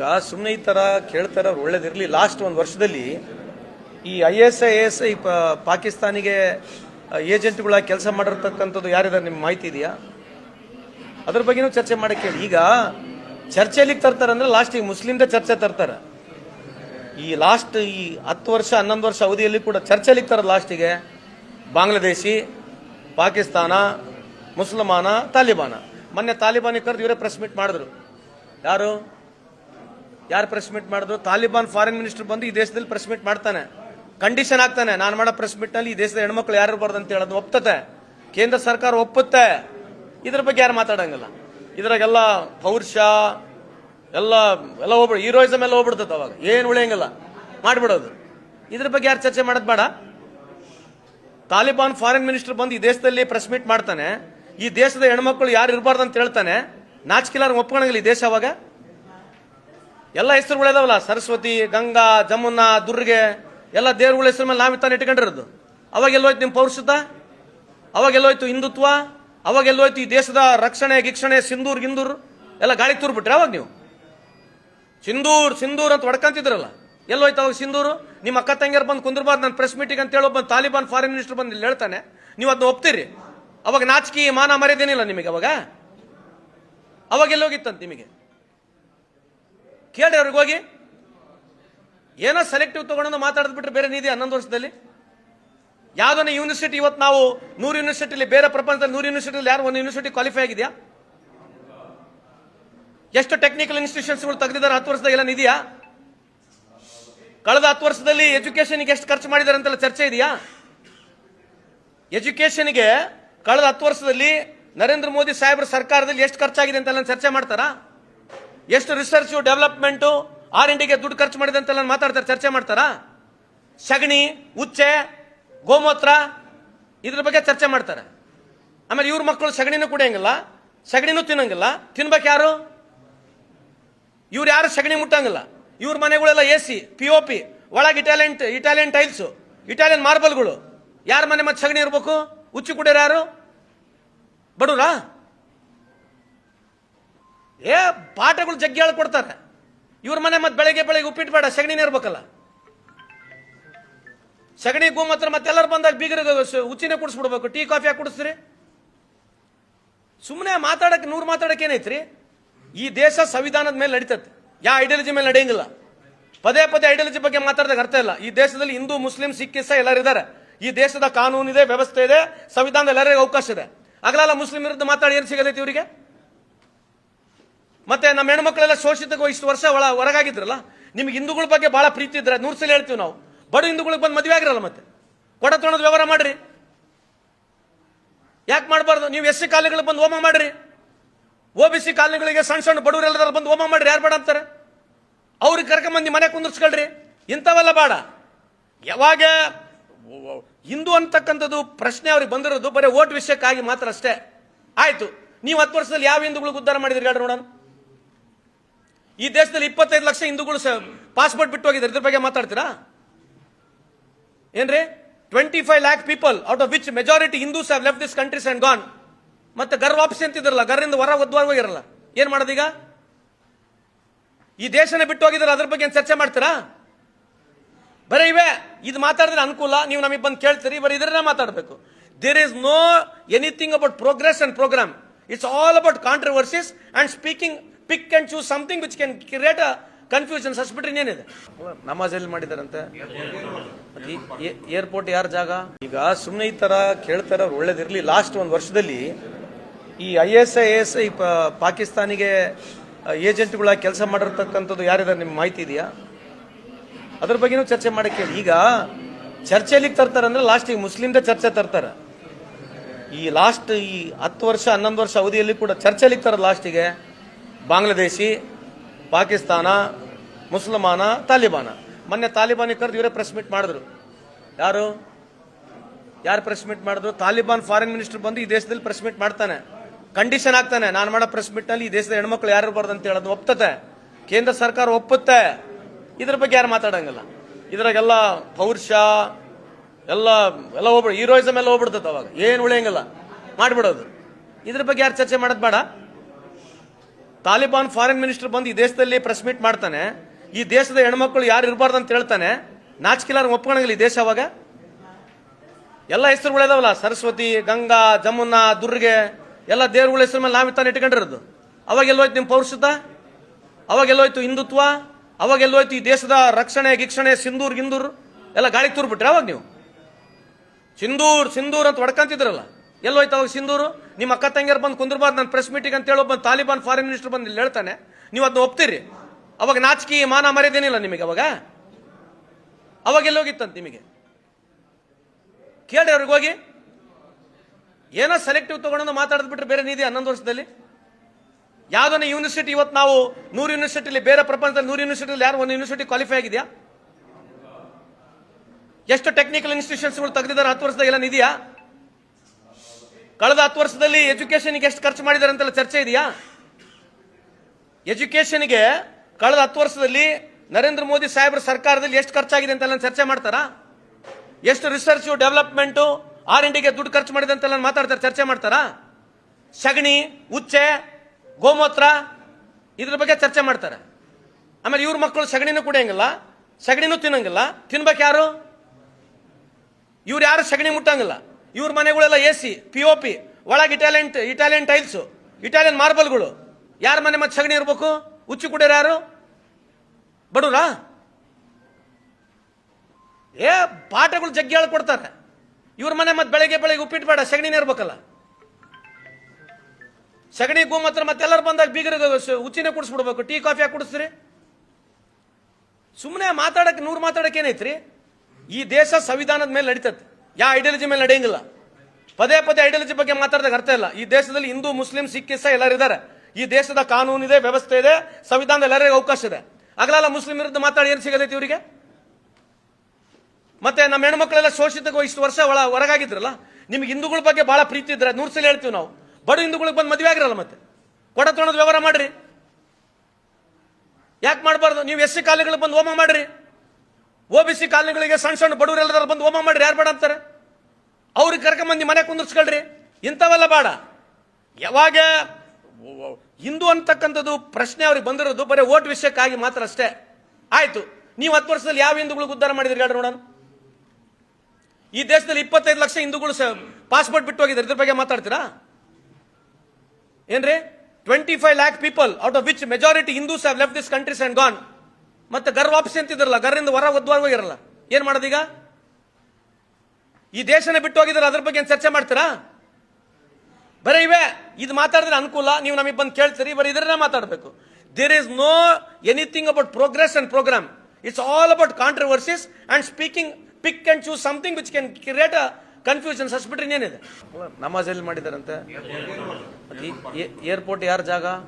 ಈಗ ಸುಮ್ಮನೆ ಈ ಥರ ಕೇಳ್ತಾರ ಅವ್ರು ಒಳ್ಳೇದಿರಲಿ. ಲಾಸ್ಟ್ ಒಂದು ವರ್ಷದಲ್ಲಿ ಈ I S I S I ಪಾಕಿಸ್ತಾನಿಗೆ ಏಜೆಂಟ್ಗಳಾಗಿ ಕೆಲಸ ಮಾಡಿರ್ತಕ್ಕಂಥದ್ದು ಯಾರಿದ್ದಾರೆ ನಿಮ್ಮ ಮಾಹಿತಿ ಇದೆಯಾ? ಅದ್ರ ಬಗ್ಗೆನೂ ಚರ್ಚೆ ಮಾಡಕ್ಕೆ ಹೇಳಿ ಈಗ ಚರ್ಚೆಯಲ್ಲಿ ತರ್ತಾರೆ ಅಂದ್ರೆ ಲಾಸ್ಟಿಗೆ ಮುಸ್ಲಿಮ್ದೇ ಚರ್ಚೆ ತರ್ತಾರೆ. ಈ ಲಾಸ್ಟ್ ಈ ಹತ್ತು ವರ್ಷ, ಹನ್ನೊಂದು ವರ್ಷ ಅವಧಿಯಲ್ಲಿ ಕೂಡ ಚರ್ಚೆಲಿಗೆ ತರ ಲಾಸ್ಟಿಗೆ ಬಾಂಗ್ಲಾದೇಶಿ, ಪಾಕಿಸ್ತಾನ, ಮುಸಲ್ಮಾನ, ತಾಲಿಬಾನ. ಮೊನ್ನೆ ತಾಲಿಬಾನಿಗೆ ಕರೆದು ಇವರೇ ಪ್ರೆಸ್ ಮೀಟ್ ಮಾಡಿದ್ರು. ಯಾರು? ಯಾರು ಪ್ರೆಸ್ ಮೀಟ್ ಮಾಡಿದ್ರು? ತಾಲಿಬಾನ್ ಫಾರಿನ್ ಮಿನಿಸ್ಟರ್ ಬಂದು ಈ ದೇಶದಲ್ಲಿ ಪ್ರೆಸ್ ಮೀಟ್ ಮಾಡ್ತಾನೆ. ಕಂಡೀಷನ್ ಆಗ್ತಾನೆ. ನಾನು ಮಾಡೋ ಪ್ರೆಸ್ ಮೀಟ್ನಲ್ಲಿ ಈ ದೇಶದ ಹೆಣ್ಮಕ್ಳು ಯಾರು ಇರಬಾರ್ದು ಅಂತ ಹೇಳೋದು ಒಪ್ತತೆ. ಕೇಂದ್ರ ಸರ್ಕಾರ ಒಪ್ಪುತ್ತೆ. ಇದ್ರ ಬಗ್ಗೆ ಯಾರು ಮಾತಾಡಂಗಿಲ್ಲ. ಇದ್ರಾಗೆಲ್ಲ ಪೌರುಷ, ಎಲ್ಲ ಎಲ್ಲ ಹೋಗ್ಬಿಡು ಹೀರೋಯಿಸಮ್ ಎಲ್ಲ ಹೋಗ್ಬಿಡ್ತದೆ ಅವಾಗ. ಏನು ಉಳಿಯಂಗಿಲ್ಲ. ಮಾಡ್ಬಿಡೋದು. ಇದ್ರ ಬಗ್ಗೆ ಯಾರು ಚರ್ಚೆ ಮಾಡೋದು ಬೇಡ. ತಾಲಿಬಾನ್ ಫಾರಿನ್ ಮಿನಿಸ್ಟರ್ ಬಂದು ಈ ದೇಶದಲ್ಲಿ ಪ್ರೆಸ್ ಮೀಟ್ ಮಾಡ್ತಾನೆ. ಈ ದೇಶದ ಹೆಣ್ಮಕ್ಳು ಯಾರು ಇರಬಾರ್ದು ಅಂತ ಹೇಳ್ತಾನೆ. ನಾಚಿಕೆಲ್ಲಾರು ಒಪ್ಕೊಳಂಗಿಲ್ಲ ಈ ದೇಶ ಅವಾಗ. ಎಲ್ಲ ಹೆಸರುಗಳು ಇದಾವಲ್ಲ? ಸರಸ್ವತಿ, ಗಂಗಾ, ಜಮುನಾ, ದುರ್ಗೆ, ಎಲ್ಲ ದೇವ್ರಗಳ ಹೆಸರು ಮೇಲೆ ನಾವು ತಾನು ಇಟ್ಕೊಂಡಿರೋದು. ಅವಾಗ ಎಲ್ಲೋಯ್ತು ನಿಮ್ಮ ಪೌರುಷತ ಅವಾಗ ಎಲ್ಲೋಯ್ತು ಹಿಂದುತ್ವ? ಅವಾಗ ಎಲ್ಲೋಯ್ತು ಈ ದೇಶದ ರಕ್ಷಣೆ ಗಿಕ್ಷಣೆ ಸಿಂಧೂರ್ ಗಿಂದೂರ್ ಎಲ್ಲ ಗಾಳಿ ತೂರ್ಬಿಟ್ರೆ ಅವಾಗ ನೀವು? ಸಿಂಧೂರ್ ಸಿಂಧೂರ್ ಅಂತ ಹೊಡ್ಕಂತಿದ್ರಲ್ಲ ಎಲ್ಲೋಯ್ತು ಅವಾಗ ಸಿಂಧೂರು? ನಿಮ್ಮ ಅಕ್ಕ ತಂಗಿಯರು ಬಂದು ಕುಂದ್ರಬಾರ್ದು, ನಾನು ಪ್ರೆಸ್ ಮೀಟಿಂಗ್ ಅಂತ ಹೇಳಿ ಒಬ್ಬ ತಾಲಿಬಾನ್ ಫಾರಿನ್ ಮಿನಿಸ್ಟರ್ ಬಂದು ಇಲ್ಲಿ ಹೇಳ್ತಾನೆ. ನೀವು ಅದನ್ನ ಒಪ್ತೀರಿ? ಅವಾಗ ನಾಚಿಕೆ, ಮಾನ ಮರ್ಯಾದೇನಿಲ್ಲ ನಿಮಗೆ ಅವಾಗ? ಅವಾಗ ಎಲ್ಲೋಗಿತ್ತಂತ ನಿಮಗೆ? ಕೇಳಿ ಅವ್ರಿಗೆ ಹೋಗಿ. ಏನೋ ಸೆಲೆಕ್ಟಿವ್ ತಗೊಂಡು ಮಾತಾಡೋದು ಬಿಟ್ಟರೆ ಬೇರೆ ನಿಧಿ ಹನ್ನೊಂದು ವರ್ಷದಲ್ಲಿ? ಯಾವ್ದೊಂದು ಯೂನಿವರ್ಸಿಟಿ ಇವತ್ತು ನಾವು ನೂರು ಯೂನಿವರ್ಸಿಟಿಲಿ ಬೇರೆ ಪ್ರಪಂಚದಲ್ಲಿ ನೂರು ಯೂನಿವರ್ಸಿಟಿಲಿ ಯಾರು ಒಂದು ಯೂನಿವರ್ಸಿಟಿ ಕ್ವಾಲಿಫೈ ಆಗಿದೆಯಾ? ಎಷ್ಟು ಟೆಕ್ನಿಕಲ್ ಇನ್ಸ್ಟಿಟ್ಯೂಷನ್ಸ್ಗಳು ತೆಗೆದಿದ್ದಾರೆ ಹತ್ತು ವರ್ಷದಾಗ ಎಲ್ಲ ನಿಧಿಯಾ? ಕಳೆದ ಹತ್ತು ವರ್ಷದಲ್ಲಿ ಎಜುಕೇಶನ್ಗೆ ಎಷ್ಟು ಖರ್ಚು ಮಾಡಿದ್ದಾರೆ ಅಂತೆಲ್ಲ ಚರ್ಚೆ ಇದೆಯಾ? ಎಜುಕೇಶನ್ಗೆ ಕಳೆದ ಹತ್ತು ವರ್ಷದಲ್ಲಿ ನರೇಂದ್ರ ಮೋದಿ ಸಾಹೇಬ್ರ ಸರ್ಕಾರದಲ್ಲಿ ಎಷ್ಟು ಖರ್ಚಾಗಿದೆ ಅಂತೆಲ್ಲ ಚರ್ಚೆ ಮಾಡ್ತಾರಾ? ಎಷ್ಟು ರಿಸರ್ಚ್ ಡೆವಲಪ್ಮೆಂಟು ಆರ್ಗೆ ದುಡ್ಡು ಖರ್ಚು ಮಾಡಿದೆ ಅಂತೆಲ್ಲ ಮಾತಾಡ್ತಾರೆ, ಚರ್ಚೆ ಮಾಡ್ತಾರಾ? ಸಗಣಿ, ಉಚ್ಚೆ, ಗೋಮೂತ್ರ, ಇದ್ರ ಬಗ್ಗೆ ಚರ್ಚೆ ಮಾಡ್ತಾರೆ. ಆಮೇಲೆ ಇವ್ರ ಮಕ್ಕಳು ಸಗಣಿನೂ ಕುಡಿಯಂಗಿಲ್ಲ, ಸಗಣಿನೂ ತಿನ್ನಂಗಿಲ್ಲ. ತಿನ್ಬೇಕು ಯಾರು? ಇವ್ರು ಯಾರು ಸಗಣಿ ಮುಟ್ಟಂಗಿಲ್ಲ. ಇವ್ರ ಮನೆಗಳೆಲ್ಲ A C P O P ಒಳಗೆ ಇಟಾಲಿಯನ್ ಇಟಾಲಿಯನ್ ಟೈಲ್ಸು ಇಟಾಲಿಯನ್ ಮಾರ್ಬಲ್ಗಳು ಯಾರ ಮನೆ ಮತ್ತೆ ಸಗಣಿ ಇರಬೇಕು? ಉಚ್ಚಿ ಕುಡಿಯೋರು ಯಾರು? ಬಡವ್ರಾ ಏ, ಪಾಠಗಳು ಜಗ್ಗಿ ಹೇಳ್ಕೊಡ್ತಾರೆ. ಇವ್ರ ಮನೆ ಮತ್ತೆ ಬೆಳಗ್ಗೆ ಬೆಳಗ್ಗೆ ಉಪ್ಪಿಟ್ಟು ಬೇಡ, ಸಗಣಿನೇ ಇರ್ಬೇಕಲ್ಲ. ಸಗಣಿ, ಗೋಮೂತ್ರ ಮತ್ತೆಲ್ಲರೂ ಬಂದಾಗ ಬೀಗರಿಗೆ ಉಚ್ಚಿನೇ ಕುಡಿಸ್ಬಿಡ್ಬೇಕು. ಟೀ, ಕಾಫಿ ಯಾಕೆ ಕುಡಿಸ್ರಿ ಸುಮ್ಮನೆ ಮಾತಾಡಕ್ಕೆ ನೂರು ಮಾತಾಡಕ್ಕೆ ಏನೈತ್ರಿ? ಈ ದೇಶ ಸಂವಿಧಾನದ ಮೇಲೆ ನಡೀತದೆ ಯಾ ಐಡಿಯಾಲಜಿ ಮೇಲೆ ನಡೆಯಂಗಿಲ್ಲ. ಪದೇ ಪದೇ ಐಡಿಯಾಲಜಿ ಬಗ್ಗೆ ಮಾತಾಡಿದಾಗ ಅರ್ಥ ಇಲ್ಲ. ಈ ದೇಶದಲ್ಲಿ ಹಿಂದೂ, ಮುಸ್ಲಿಂ, ಸಿಖ್ ಇಸ ಎಲ್ಲರೂ ಇದ್ದಾರೆ. ಈ ದೇಶದ ಕಾನೂನಿದೆ, ವ್ಯವಸ್ಥೆ ಇದೆ ಸಂವಿಧಾನದಲ್ಲಿ ಎಲ್ಲರಿಗೂ ಅವಕಾಶ ಇದೆ. ಆಗಲೆಲ್ಲ ಮುಸ್ಲಿಂ ವಿರುದ್ಧ ಮಾತಾಡಿ ಏನು ಸಿಗದೈತಿ ಇವರಿಗೆ? ಮತ್ತೆ ನಮ್ಮ ಹೆಣ್ಮಕ್ಳೆಲ್ಲ ಶೋಷಿತ ಇಷ್ಟು ವರ್ಷ ಒಳ ಹೊರಗಾಗಿದ್ರಲ್ಲ, ನಿಮ್ಗೆ ಹಿಂದೂಗಳ ಬಗ್ಗೆ ಬಹಳ ಪ್ರೀತಿ ಇದ್ರೆ ನೂರು ಸಲ ಹೇಳ್ತೀವಿ ನಾವು. ಬಡ ಹಿಂದೂಗಳಿಗೆ ಬಂದು ಮದುವೆ ಆಗಿರಲ್ಲ ಮತ್ತೆ. ಕೊಡ ತೊಣದ ವ್ಯವಹಾರ ಮಾಡ್ರಿ. ಯಾಕೆ ಮಾಡಬಾರ್ದು? ನೀವು ಎಸ್ ಸಿ ಕಾಲನಿಗಳಿಗೆ ಬಂದು ಹೋಮ ಮಾಡ್ರಿ. ಓ ಬಿ ಸಿ ಕಾಲನಿಗಳಿಗೆ ಸಣ್ಣ ಸಣ್ಣ ಬಡವರೆಲ್ಲರೂ ಬಂದು ಹೋಮ ಮಾಡ್ರಿ, ಯಾರು ಬೇಡ ಅಂತಾರೆ? ಅವ್ರಿಗೆ ಕರ್ಕೊಂಬಂದು ಮನೆ ಕುಂದಿರ್ಸ್ಕೊಳ್ರಿ. ಇಂಥವೆಲ್ಲ ಬೇಡ. ಯಾವಾಗ ಹಿಂದೂ ಅಂತಕ್ಕಂಥದ್ದು ಪ್ರಶ್ನೆ ಅವ್ರಿಗೆ ಬಂದಿರೋದು ಬರೀ ಓಟ್ ವಿಷಯಕ್ಕಾಗಿ ಮಾತ್ರ ಅಷ್ಟೇ. ಆಯಿತು. ನೀವು ಹತ್ತು ವರ್ಷದಲ್ಲಿ ಯಾವ ಹಿಂದೂಗಳಿಗೆ ಉದ್ಧಾರ ಮಾಡಿದ್ರಿ ಹೇಳಿ ನೋಡೋಣ. ಈ ದೇಶದಲ್ಲಿ ಇಪ್ಪತ್ತೈದು ಲಕ್ಷ ಹಿಂದೂಗಳು ಪಾಸ್ಪೋರ್ಟ್ ಬಿಟ್ಟು ಹೋಗಿದ್ದಾರೆ ಇದ್ರ ಬಗ್ಗೆ ಮಾತಾಡ್ತೀರಾ? ಏನ್ರಿ? Twenty five lakh people out of which majority Hindus have left this countries and gone ಮತ್ತೆ ಗರ್ ವಾಪಸ್ ಅಂತಿದ್ರಲ್ಲ ಗರ್ರಿಂದ ಹೊರ ಒದ್ವಾರ ಹೋಗಿರಲ್ಲ. ಏನ್ ಮಾಡೋದೀಗ ಈ ದೇಶನ ಬಿಟ್ಟು ಹೋಗಿದ್ರೆ ಅದ್ರ ಬಗ್ಗೆ ಚರ್ಚೆ ಮಾಡ್ತೀರಾ? ಬರೀ ಇವೆ. ಇದು ಮಾತಾಡಿದ್ರೆ ಅನುಕೂಲ. ನೀವು ನಮಗೆ ಬಂದು ಕೇಳ್ತೀರಿ, ಬರೀ ಇದರನ್ನ ಮಾತಾಡಬೇಕು. There is no anything about progress and programme it's all about controversies and speaking pick and choose something which can create a confusion ಸಸ್ಪಿಟ್ರಿ ಏನಿದೆ? ನಮಾಜ್ ಎಲ್ಲಿ ಮಾಡಿದಾರಂತೆ. ಏರ್ಪೋರ್ಟ್ ಯಾರ ಜಾಗ? ಈಗ ಸುಮ್ಮನೆ ಈ ತರ ಕೇಳ್ತಾರ, ಅವ್ರು ಒಳ್ಳೇದಿರಲಿ. ಲಾಸ್ಟ್ ಒಂದು ವರ್ಷದಲ್ಲಿ ಈ I S I S I ಪಾಕಿಸ್ತಾನಿಗೆ ಏಜೆಂಟ್ಗಳಾಗಿ ಕೆಲಸ ಮಾಡಿರ್ತಕ್ಕಂಥದ್ದು ಯಾರಿದ್ದಾರೆ ನಿಮ್ಮ ಮಾಹಿತಿ ಇದೆಯಾ? ಅದ್ರ ಬಗ್ಗೆನೂ ಚರ್ಚೆ ಮಾಡಕ್ಕೆ ಈಗ ಚರ್ಚೆಲಿಗೆ ತರ್ತಾರೆ ಅಂದ್ರೆ ಲಾಸ್ಟಿಗೆ ಮುಸ್ಲಿಮ್ದೇ ಚರ್ಚೆ ತರ್ತಾರೆ. ಈ ಲಾಸ್ಟ್ ಈ ಹತ್ತು ವರ್ಷ, ಹನ್ನೊಂದು ವರ್ಷ ಅವಧಿಯಲ್ಲಿ ಕೂಡ ಚರ್ಚೆಲಿಗೆ ತರೋದು ಲಾಸ್ಟಿಗೆ ಬಾಂಗ್ಲಾದೇಶಿ, ಪಾಕಿಸ್ತಾನ, ಮುಸಲ್ಮಾನ, ತಾಲಿಬಾನ. ಮೊನ್ನೆ ತಾಲಿಬಾನಿಗೆ ಕರೆದು ಇವರೇ ಪ್ರೆಸ್ ಮೀಟ್ ಮಾಡಿದ್ರು. ಯಾರು? ಯಾರು ಪ್ರೆಸ್ ಮೀಟ್ ಮಾಡಿದ್ರು? ತಾಲಿಬಾನ್ ಫಾರಿನ್ ಮಿನಿಸ್ಟರ್ ಬಂದು ಈ ದೇಶದಲ್ಲಿ ಪ್ರೆಸ್ ಮೀಟ್ ಮಾಡ್ತಾನೆ. ಕಂಡೀಷನ್ ಆಗ್ತಾನೆ. ನಾನು ಮಾಡೋ ಪ್ರೆಸ್ ಮೀಟ್ನಲ್ಲಿ ಈ ದೇಶದ ಹೆಣ್ಮಕ್ಳು ಯಾರು ಇರಬಾರ್ದು ಅಂತ ಹೇಳೋದು ಒಪ್ತತೆ. ಕೇಂದ್ರ ಸರ್ಕಾರ ಒಪ್ಪುತ್ತೆ. ಇದ್ರ ಬಗ್ಗೆ ಯಾರು ಮಾತಾಡಂಗಿಲ್ಲ. ಇದ್ರಾಗೆಲ್ಲ ಪೌರುಷ, ಎಲ್ಲ ಎಲ್ಲ ಹೋಗ್ಬಿಡು ಹೀರೋಯಿಸಮ್ ಎಲ್ಲ ಹೋಗ್ಬಿಡ್ತದೆ ಅವಾಗ. ಏನು ಉಳಿಯಂಗಿಲ್ಲ. ಮಾಡ್ಬಿಡೋದು. ಇದ್ರ ಬಗ್ಗೆ ಯಾರು ಚರ್ಚೆ ಮಾಡೋದು ಬೇಡ. ತಾಲಿಬಾನ್ ಫಾರಿನ್ ಮಿನಿಸ್ಟರ್ ಬಂದು ಈ ದೇಶದಲ್ಲಿ ಪ್ರೆಸ್ ಮೀಟ್ ಮಾಡ್ತಾನೆ. ಈ ದೇಶದ ಹೆಣ್ಮಕ್ಳು ಯಾರು ಇರಬಾರ್ದು ಅಂತ ಹೇಳ್ತಾನೆ. ನಾಚಿಕಿಲಾರ ಒಪ್ಕೊಳಂಗಿಲ್ಲ ಈ ದೇಶ ಅವಾಗ. ಎಲ್ಲ ಹೆಸರುಗಳಿದಾವಲ್ಲ ಸರಸ್ವತಿ, ಗಂಗಾ, ಜಮುನಾ, ದುರ್ಗೆ, ಎಲ್ಲ ದೇವರುಗಳ ಹೆಸರು ಮೇಲೆ ನಾವಿತಾನೆ ತಾನು ಇಟ್ಕೊಂಡಿರೋದು. ಅವಾಗ ಎಲ್ಲೋಯ್ತು ನಿಮ್ಮ ಅವಾಗ ಎಲ್ಲೋಯ್ತು ಹಿಂದುತ್ವ? ಅವಾಗ ಎಲ್ಲೋಯ್ತು ಈ ದೇಶದ ರಕ್ಷಣೆ, ಗಿಕ್ಷಣೆ, ಸಿಂಧೂರ್ ಗಿಂದೂರ್ ಎಲ್ಲ ಗಾಳಿ ತೂರ್ಬಿಟ್ರೆ ಅವಾಗ ನೀವು. ಸಿಂಧೂರ್ ಸಿಂಧೂರ್ ಅಂತ ಹೊಡ್ಕಂತಿದ್ರಲ್ಲ ಎಲ್ಲೋಯ್ತು ಅವಾಗ ಸಿಂಧೂರು? ನಿಮ್ಮ ಅಕ್ಕ ತಂಗಿಯರು ಬಂದು ಕುಂದ್ರಬಾರ್ದು, ನಾನು ಪ್ರೆಸ್ ಮೀಟಿಂಗ್ ಅಂತ ಹೇಳಿ ಬಂದು ತಾಲಿಬಾನ್ ಫಾರಿನ್ ಮಿನಿಸ್ಟರ್ ಬಂದು ಇಲ್ಲಿ ಹೇಳ್ತಾನೆ. ನೀವು ಅದನ್ನ ಒಪ್ತೀರಿ? ಅವಾಗ ನಾಚಿಕೆ ಮಾನ ಮರ್ಯಾದೇನಿಲ್ಲ ನಿಮಗೆ ಅವಾಗ? ಅವಾಗ ಎಲ್ಲೋಗಿತ್ತಂತ ನಿಮಗೆ? ಕೇಳಿ ಅವ್ರಿಗೆ ಹೋಗಿ. ಏನೋ ಸೆಲೆಕ್ಟಿವ್ ತಗೊಂಡು ಮಾತಾಡಿದ್ ಬಿಟ್ರೆ ಬೇರೆ ನಿಧಿ ಹನ್ನೊಂದು ವರ್ಷದಲ್ಲಿ? ಯಾವುದನ್ನ ಯೂನಿವರ್ಸಿಟಿ ಇವತ್ತು ನಾವು ನೂರು ಯೂನಿವರ್ಸಿಟಿಲಿ ಬೇರೆ ಪ್ರಪಂಚದಲ್ಲಿ ನೂರು ಯೂನಿವರ್ಸಿಟಿಲಿ ಯಾರು ಒಂದು ಯೂನಿವರ್ಸಿಟಿ ಕ್ವಾಲಿಫೈ ಆಗಿದೆಯಾ? ಎಷ್ಟು ಟೆಕ್ನಿಕಲ್ ಇನ್ಸ್ಟಿಟ್ಯೂಷನ್ಸ್ಗಳು ತೆಗೆದಿದ್ದಾರೆ ಹತ್ತು ವರ್ಷದಾಗೆಲ್ಲ ಇದೆಯಾ ಕಳೆದ ಹತ್ತು ವರ್ಷದಲ್ಲಿ ಎಜುಕೇಶನ್ಗೆ ಎಷ್ಟು ಖರ್ಚು ಮಾಡಿದ್ದಾರೆ ಅಂತೆಲ್ಲ ಚರ್ಚೆ ಇದೆಯಾ? ಎಜುಕೇಶನ್ಗೆ ಕಳೆದ ಹತ್ತು ವರ್ಷದಲ್ಲಿ ನರೇಂದ್ರ ಮೋದಿ ಸಾಹೇಬ್ರ ಸರ್ಕಾರದಲ್ಲಿ ಎಷ್ಟು ಖರ್ಚಾಗಿದೆ ಅಂತೆಲ್ಲ ಚರ್ಚೆ ಮಾಡ್ತಾರಾ? ಎಷ್ಟು ರಿಸರ್ಚ್ ಡೆವಲಪ್ಮೆಂಟು ಆರ್ಗೆ ದುಡ್ಡು ಖರ್ಚು ಮಾಡಿದೆ ಅಂತೆಲ್ಲ ಮಾತಾಡ್ತಾರೆ, ಚರ್ಚೆ ಮಾಡ್ತಾರಾ? ಸಗಣಿ, ಉಚ್ಚೆ, ಗೋಮೂತ್ರ ಇದ್ರ ಬಗ್ಗೆ ಚರ್ಚೆ ಮಾಡ್ತಾರೆ. ಆಮೇಲೆ ಇವ್ರ ಮಕ್ಕಳು ಸಗಣಿನೂ ಕುಡಿಯಂಗಿಲ್ಲ ಸಗಣಿನೂ ತಿನ್ನಂಗಿಲ್ಲ. ತಿನ್ಬೇಕು ಯಾರು? ಇವ್ರು ಯಾರು ಸಗಣಿ ಮುಟ್ಟಂಗಿಲ್ಲ. ಇವ್ರ ಮನೆಗಳೆಲ್ಲ A C, P O P, ಒಳಗೆ ಇಟಾಲಿಯನ್ ಇಟಾಲಿಯನ್ ಟೈಲ್ಸು ಇಟಾಲಿಯನ್ ಮಾರ್ಬಲ್ಗಳು ಯಾರ ಮನೆ ಮತ್ತೆ ಸಗಣಿ ಇರಬೇಕು? ಉಚ್ಚಿ ಕುಡಿಯೋರು ಯಾರು? ಬಡೂರ? ಏ ಪಾಠಗಳು ಜಗ್ಗಿ ಹೇಳ್ಕೊಡ್ತಾರೆ ಇವ್ರ ಮನೆ ಮತ್ತೆ ಬೆಳಗ್ಗೆ ಬೆಳಗ್ಗೆ ಉಪ್ಪಿಟ್ಟು ಬೇಡ, ಸಗಣಿನೇ ಇರ್ಬೇಕಲ್ಲ. ಸಗಣಿ ಗೋಮೂತ್ರ ಮತ್ತೆಲ್ಲರೂ ಬಂದಾಗ ಬೀಗರಿಗೆ ಉಚ್ಚಿನೇ ಕುಡಿಸ್ಬಿಡ್ಬೇಕು. ಟೀ, ಕಾಫಿ ಯಾಕೆ ಕುಡಿಸ್ತೀರಿ? ಸುಮ್ಮನೆ ಮಾತಾಡಕ್ಕೆ ನೂರು ಮಾತಾಡಕ್ಕೆ ಏನೈತ್ರಿ ಈ ದೇಶ ಸಂವಿಧಾನದ ಮೇಲೆ ನಡೀತದೆ ಯಾವ ಐಡಿಯಾಲಜಿ ಮೇಲೆ ನಡೆಯಂಗಿಲ್ಲ. ಪದೇ ಪದೇ ಐಡಿಯಾಲಜಿ ಬಗ್ಗೆ ಮಾತಾಡಿದಾಗ ಅರ್ಥ ಇಲ್ಲ. ಈ ದೇಶದಲ್ಲಿ ಹಿಂದೂ, ಮುಸ್ಲಿಂ, ಸಿಖ್, ಇಸ್ಸ ಎಲ್ಲರೂ ಇದ್ದಾರೆ. ಈ ದೇಶದ ಕಾನೂನು ಇದೆ, ವ್ಯವಸ್ಥೆ ಇದೆ, ಸಂವಿಧಾನದ ಎಲ್ಲರಿಗೂ ಅವಕಾಶ ಇದೆ. ಆಗಲಲ್ಲ ಮುಸ್ಲಿಂ ವಿರುದ್ಧ ಮಾತಾಡಿ ಏನು ಸಿಗದೈತಿ ಇವರಿಗೆ? ಮತ್ತೆ ನಮ್ಮ ಹೆಣ್ಮಕ್ಳೆಲ್ಲ ಶೋಷಿತಕ್ಕೆ ಇಷ್ಟು ವರ್ಷ ಒಳ ಹೊರಗಾಗಿದ್ರಲ್ಲ, ನಿಮ್ಗೆ ಹಿಂದೂಗಳ ಬಗ್ಗೆ ಬಹಳ ಪ್ರೀತಿ ಇದ್ರೆ ನೂರು ಸಲ ಹೇಳ್ತೀವಿ ನಾವು. ಬಡ ಹಿಂದೂಗಳಿಗೆ ಬಂದು ಮದುವೆ ಆಗಿರಲ್ಲ ಮತ್ತೆ. ಕೊಡ ತೊಳೆದು ವ್ಯವಹಾರ ಮಾಡ್ರಿ. ಯಾಕೆ ಮಾಡಬಾರ್ದು? ನೀವು ಎಸ್ ಸಿ ಕಾಲೇಜ್ಗಳಿಗೆ ಬಂದು ಹೋಮ ಮಾಡ್ರಿ. ಓ ಬಿ ಸಿ ಕಾಲನಿಗಳಿಗೆ ಸಣ್ಣ ಸಣ್ಣ ಬಡವರೆಲ್ಲರೂ ಬಂದು ಹೋಮ ಮಾಡ್ರಿ. ಯಾರು ಬೇಡ ಅಂತಾರೆ? ಅವ್ರಿಗೆ ಕರ್ಕೊಂಬಂದು ಮನೆ ಕುಂದಿರ್ಸ್ಕೊಳ್ರಿ. ಇಂಥವೆಲ್ಲ ಬೇಡ. ಯಾವಾಗ ಹಿಂದೂ ಅಂತಕ್ಕಂಥದ್ದು ಪ್ರಶ್ನೆ ಅವ್ರಿಗೆ ಬಂದಿರೋದು, ಬರೀ ಓಟ್ ವಿಷಯಕ್ಕಾಗಿ ಮಾತ್ರ ಅಷ್ಟೇ. ಆಯ್ತು. ನೀವು ಹತ್ತು ವರ್ಷದಲ್ಲಿ ಯಾವ ಹಿಂದೂಗಳಿಗೆ ಉದ್ಧಾರ ಮಾಡಿದ್ರಿ ಹೇಳ್ರಿ ನೋಡೋಣ. ಈ ದೇಶದಲ್ಲಿ ಇಪ್ಪತ್ತೈದು ಲಕ್ಷ ಹಿಂದೂಗಳು ಪಾಸ್ಪೋರ್ಟ್ ಬಿಟ್ಟು ಹೋಗಿದ್ದಾರೆ. ಇದ್ರ ಬಗ್ಗೆ ಮಾತಾಡ್ತೀರಾ? ಏನ್ರಿ? Twenty five lakh people out of which majority Hindus have left this countries and gone ಮತ್ತೆ ಗರ್ ವಾಪಸ್ ಅಂತಿದ್ರಲ್ಲ, ಗರ್ರಿಂದ ಹೊರ ಒದ್ವಾರ ಹೋಗಿರಲ್ಲ ಏನ್ ಮಾಡೋದೀಗ? ಈ ದೇಶನ ಬಿಟ್ಟು ಹೋಗಿದ್ರೆ ಅದ್ರ ಬಗ್ಗೆ ಚರ್ಚೆ ಮಾಡ್ತೀರಾ? ಬರೀ ಇವೆ. ಇದು ಮಾತಾಡಿದ್ರೆ ಅನುಕೂಲ. ನೀವು ನಮಗೆ ಬಂದು ಕೇಳ್ತೀರಿ. ಬರೀ ಇದ್ರೆ ಮಾತಾಡಬೇಕು. There is no anything about progress and programme it's all about controversies and speaking pick and choose something which can create a confusion ಸಸ್ಬಿಟ್ರೆ ಇನ್ನೇನಿದೆ ನಮಾಜ್ ಎಲ್ಲಿ ಮಾಡಿದಾರಂತೆ. ಏರ್ಪೋರ್ಟ್ ಯಾರ ಜಾಗ?